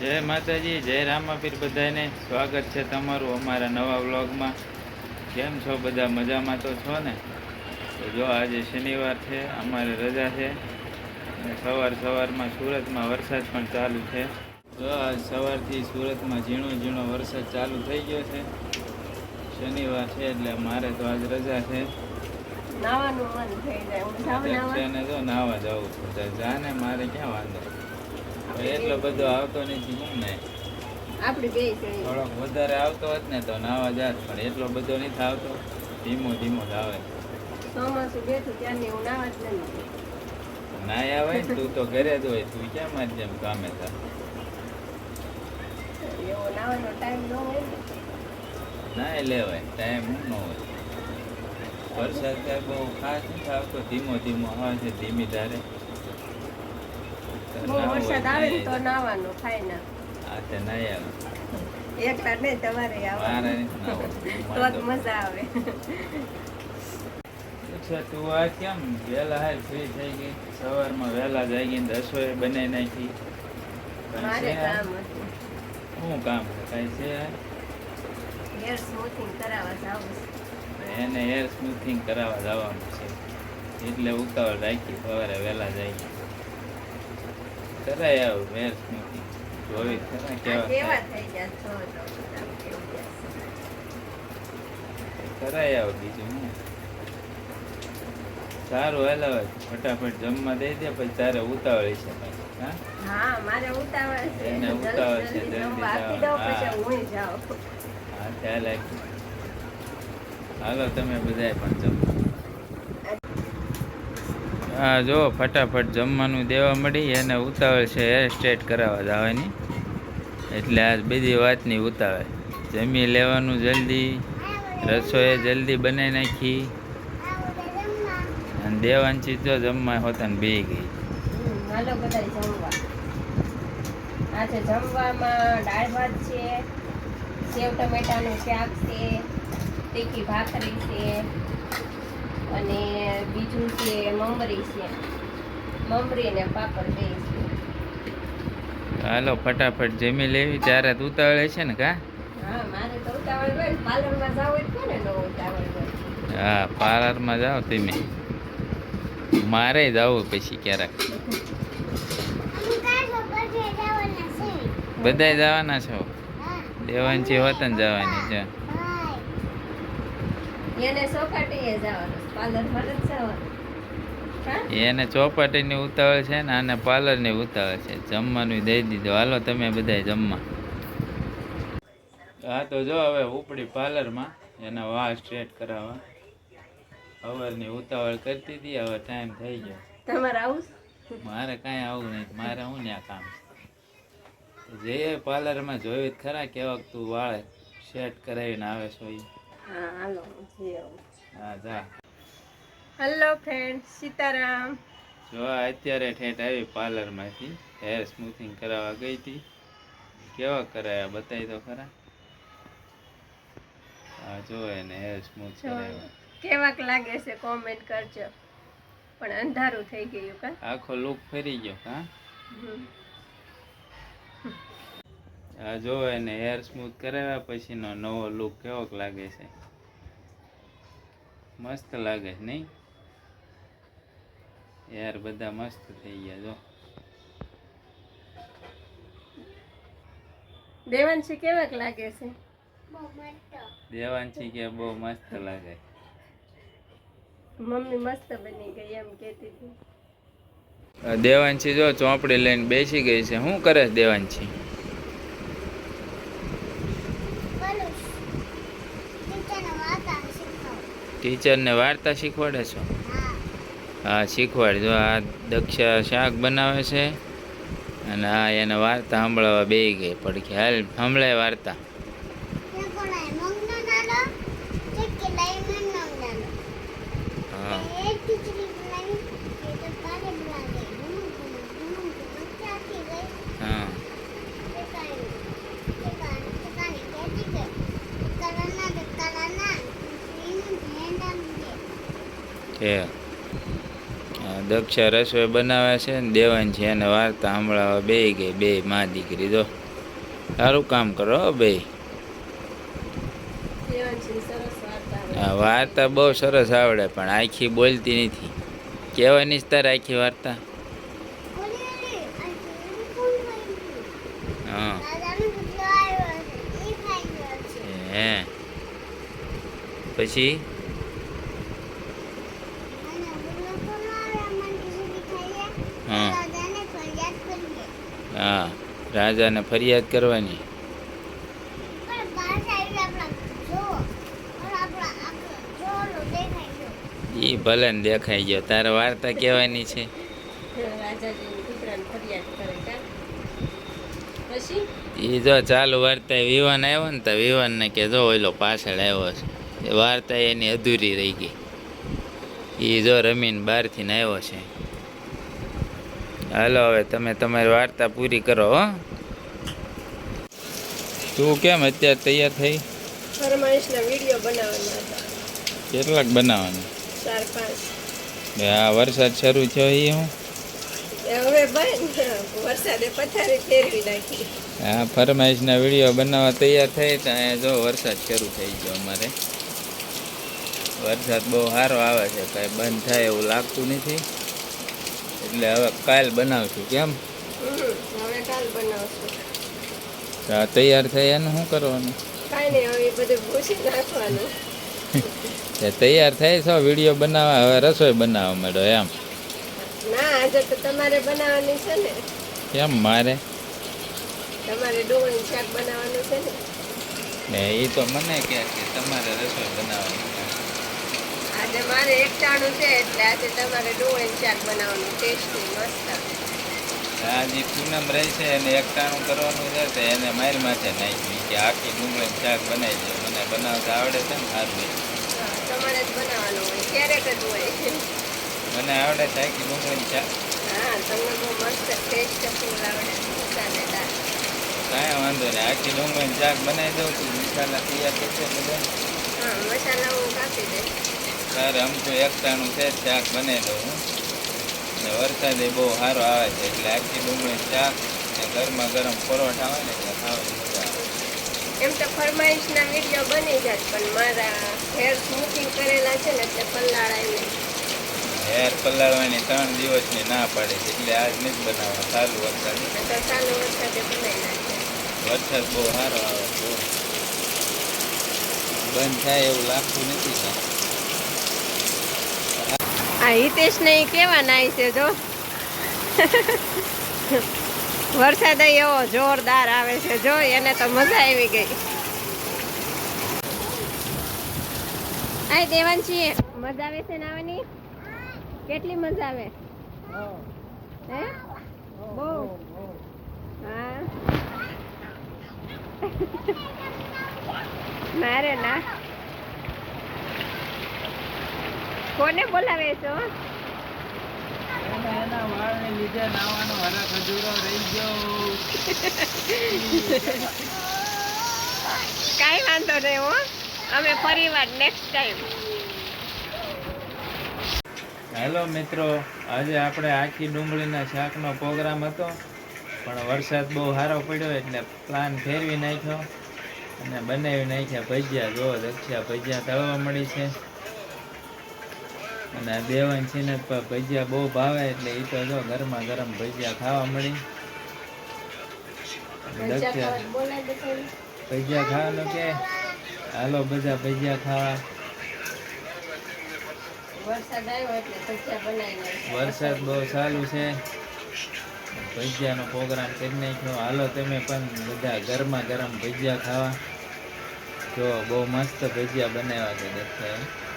જય માતાજી જય રામાપીર બધાને સ્વાગત છે તમારું અમારા નવા વ્લોગમાં. કેમ છો બધા? મજામાં તો છો ને? તો જો આજે શનિવાર છે અમારે રજા છે. અને સવાર સવારમાં સુરતમાં વરસાદ પણ ચાલુ છે. જો આજ સવારથી સુરતમાં ઝીણો ઝીણો વરસાદ ચાલુ થઈ ગયો છે. શનિવાર છે એટલે મારે તો આજ રજા છે. નાવાનું મન થઈ જાય. હું જાઉં નાવા? જવું છે. જાને મારે ક્યાં વાંધો? એટલો બધો આવતો નથી હું ને. બે થોડોક વધારે આવતો હોત ને તો નાવા જાત પણ એટલો બધો નથી આવતો. ધીમો ધીમો જ આવે. ચોમાસું બેઠું ત્યારની હું નાવા જ નથી. નાય આવે ને તું તો ઘરે જ હોય તું ક્યાં મારી જેમ કામે થા? એવો નાવાનો ટાઈમ ન હોય ને. નાય લેવાય ટાઈમ હું ન હોય. વરસાદ કાંઈ બહુ ખાસ નથી આવતો ધીમો ધીમો આવે છે ધીમી ધારે. વરસાદ આવે ને તો નાય. થાય ના. આ તે આવે. એકલા નહીં તમારે મારે આવવાનું. નથી નાવું. તો મજા આવે. અચ્છા તું આ કેમ વહેલા હાલ ફ્રી થઈ ગઈ? સવારમાં વહેલા જાગી ને રસોઈ બનાવી નાખી. મારે કામ હતું. શું કામ કાંઈ છે હેર સ્મૂથિંગ કરાવવા જાવું છે. એને હેર સ્મૂથિંગ કરાવવા જવાનું છે. એટલે ઉતાવળ રાખી સવારે વહેલા જાય કરાય આવું કેવા. કરાય આવું બીજું હું. સારું હાલો ફટાફટ જમવા દઈ દે પછી તારે ઉતાવળી છે હા? હા મારે ઉતાવળ છે. એને ઉતાવળ છે, જલ્દી જમવા હા. ચાલે હાલો તમે બધાય પણ જમો. હા જો ફટાફટ જમવાનું દેવા મળી એને ઉતાવળ છે હેર સ્ટ્રેટ કરાવવા જવાની. એટલે આ બધી વાતની ઉતાવળ. જમી લેવાનું જલ્દી, રસોઈ જલ્દી બનાવી નાખી. અને દેવાંશી તો જમવા હોતા બે ગઈ. જમવામાં દાળ ભાત છે, સેવ ટમેટાનું શાક છે, તીખી ભાખરી છે. અને બીજું છે મમરી છે. મમરી ને પાપડ બે છે. હાલો ફટાફટ જમી લેવી. ત્યારે તો ઉતાવળ છે ને કા? હા મારે તો ઉતાવળ હોય પાર્લરમાં જાવ જ કોને ન ઉતાવળ હોય? હા પાર્લરમાં જાઓ તમે. મારે જાવું પછી ક્યારેક. બધાય જવાના છો? દેવાનજી હોત ને જવાની છે એને સોકાટીએ જવાનું. એને ચોપાટીની ઉતાવળ છે ને આને પાર્લરની ઉતાવળ છે. જમવાનું દઈ દીધું. હાલો તમે બધાય જમવા. હા તો જો હવે ઉપડી પાર્લરમાં એના વાળ સ્ટ્રેટ કરાવવા. સવારની ઉતાવળ કરતી હતી હવે ટાઈમ થઈ ગયો. તમારે આવું મારે કાંઈ આવું નહીં મારે હું ત્યાં કામ જે પાર્લરમાં જોયું ખરા કેવાક તું વાળ સેટ કરાવીને આવે છો હા હાલો હા જા હેલો ફ્રેન્ડ સીતારામ. જો અત્યારે ઠેઠ આવી પાર્લરમાંથી હેર સ્મૂથિંગ કરાવવા ગઈ હતી. કેવા કરાયા બતાવી તો ખરા. હા જો એને હેર સ્મૂથ કરાવ્યા. કેવાક લાગે છે કોમેન્ટ કરજો. પણ અંધારું થઈ ગયું કા? આખો લુક ફરી ગયો હા હમ. આ જો એને હેર સ્મૂથ કરાવ્યા પછીનો નવો લુક કેવોક લાગે છે? મસ્ત લાગે છે નહીં? યાર બધા મસ્ત થઈ ગયા જો. દેવાંશી કેવાક લાગે છે? દેવાંશી કે બહુ મસ્ત લાગે. મમ્મી મસ્ત બની ગઈ એમ કહેતી હતી. દેવાંશી જો ચોપડી લઈને બેસી ગઈ છે. શું કરે દેવાંશી? ટીચરને વાર્તા શીખવાડે છો? હા, શીખવાડ. જો આ દક્ષ શાક બનાવે છે, અને આ એને વાર્તા સાંભળવા બે ગઈ. પડખે હાલ સાંભળાય વાર્તા. છે દક્ષા રસોઈ બનાવે છે ને દેવાન છે એને વાર્તા સાંભળાવા બે ગઈ બે માં દીકરી જો. સારું કામ કરો બે વાર્તા બહુ સરસ આવડે પણ આખી બોલતી નથી. કહેવાની જ તારે આખી વાર્તા? હા. હે. પછી? હા, રાજાને ફરિયાદ કરવાની. એ ભલે ને દેખાઈ ગયો. તારે વાર્તા કહેવાની છે? એ જો ચાલુ વાર્તા વિવાન આવ્યો ને તો વિવાનને કે જો ઓલો પાછળ આવ્યો છે. એ વાર્તા એની અધૂરી રહી ગઈ. એ જો રમીને બહારથી આવ્યો છે. હાલો હવે તમે તમારી વાર્તા પૂરી કરો હો. તું કેમ અત્યારે તૈયાર થઈ? ફરમાઈશના વીડિયો બનાવવાના હતા. કેટલાક બનાવવાની? ચાર પાંચ. આ વરસાદ શરૂ થયો એ હું? હવે વરસાદે પથારી ફેરવી નાખી. હા ફરમાઈશના વીડિયો બનાવવા તૈયાર થઈ તો અહીંયા જો વરસાદ શરૂ થઈ ગયો અમારે. વરસાદ બહુ સારો આવે છે કાંઈ બંધ થાય એવું લાગતું નથી. એટલે હવે કાલ બનાવશું કેમ? હવે કાલ બનાવશું. આ તૈયાર થાય એનું શું કરવાનું? કાંઈ નહીં હવે બધું ભૂસી નાખવાનું. તૈયાર થાય છો વીડિયો બનાવવા હવે રસોઈ બનાવવા માંડો એમ? ના આજે તો તમારે બનાવવાની છે ને? કેમ મારે? તમારે ડુંગળી શાક બનાવવાનું છે ને? ને એ તો મને કહે કે તમારે રસોઈ બનાવવાની. આજે મારે એક ટાણું છે એટલે આજે તમારે ડુંગળી શાક બનાવવાનું ટેસ્ટી મસ્ત. આજે પૂનમ રહેશે અને એકટાણું કરવાનું છે તો એને મારી માથે નાખી કે આખી ડુંગળી શાક બનાવી દે. મને બનાવતા આવડે છે ને સારું તમારે જ બનાવવાનું હોય ક્યારેક જ હોય. મને આવડે છે આખી ડુંગળી શાક. હા તમને બહુ મસ્ત આવડે મસાલેદાર. કાંઈ વાંધો નહીં આખી ડુંગળી શાક બનાવી દઉં છું. મસાલા તૈયાર થશે બધા. હા મસાલા હું કાપી દઈશ. તારે આમ તો એકટાણું છે શાક બનાવી દઉં હું. વરસાદ એ બહુ સારો આવે છે એટલે આખી ડુંગળી શાક ને ગરમા ગરમ પરોઠા હોય ને એટલે ખાવાની મજા આવે. એમ તો ફરમાઈશના વીડિયો બની જાય પણ મારા હેર સ્મૂથિંગ કરેલા છે ને એટલે પલ્લાળાય હેર પલાળવાની ત્રણ દિવસની ના પાડે છે એટલે આજ નથી બનાવવા ચાલુ વરસાદ. ચાલુ વરસાદે બનાવી નાખે. વરસાદ બહુ સારો આવે છે બંધ થાય એવું લાગતું નથી કાંઈ. આ હિતેશ ને કેવા નાય છે, જો. વરસાદ એવો જોરદાર આવે છે, જો, એને તો મજા આવી ગઈ. આ દેવાંશી મજા આવે છે નાવાની? કેટલી મજા આવે? હે? હા. મારે ના. કોને બોલાવે છો એના વાળને લીધે નાવાનો હરખ અધૂરો રહી ગયો. કાંઈ વાંધો નહીં હો. અમે ફરી વાર નેક્સ્ટ ટાઈમ હેલો મિત્રો આજે આપણે આખી ડુંગળીના શાકનો પ્રોગ્રામ હતો પણ વરસાદ બહુ સારો પડ્યો એટલે પ્લાન ફેરવી નાખ્યો અને બનાવી નાખ્યા ભજીયા. જો દક્ષા ભજીયા તળવા મળી છે. અને આ છે ને ભજીયા બહુ ભાવે એટલે એ તો જો ગરમા ગરમ ભજીયા ખાવા મળી. ભજીયા ખાવાનું કે? હાલો બધા ભજીયા ખાવા. વરસાદ બહુ ચાલુ છે. ભજીયાનો પ્રોગ્રામ કરી નાખ્યો. હાલો તમે પણ બધા ગરમા ગરમ ભજીયા ખાવા. જો બહુ મસ્ત ભજીયા બનાવ્યા છે દક્ષાએ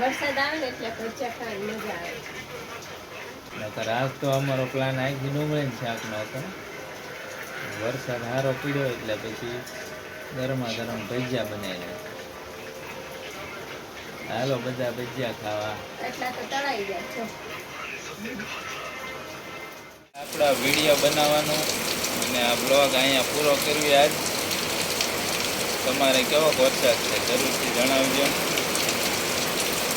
વરસાદ આવે ને એટલે ભજીયા ખાવાની મજા આવે. નકર આજ તો અમારો પ્લાન આખી ડુંગળી શાકનો હતો. વરસાદ સારો પીડ્યો એટલે પછી ગરમા ગરમ ભજીયા બનાવ્યા હાલો બધા ભજીયા ખાવા. એટલા તો તળાઈ જાય છો. આપણા વીડિયો બનાવવાનું અને આ બ્લોગ અહીંયા પૂરો કરવી આજ. તમારે કેવો વરસાદ છે જરૂરથી જણાવજો.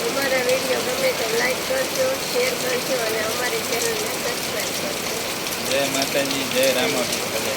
અમારા વીડિયો ગમે તો લાઈક કરજો શેર કરજો અને અમારી ચેનલને સબસ્ક્રાઈબ કરજો. જય માતાજી, જય ભલે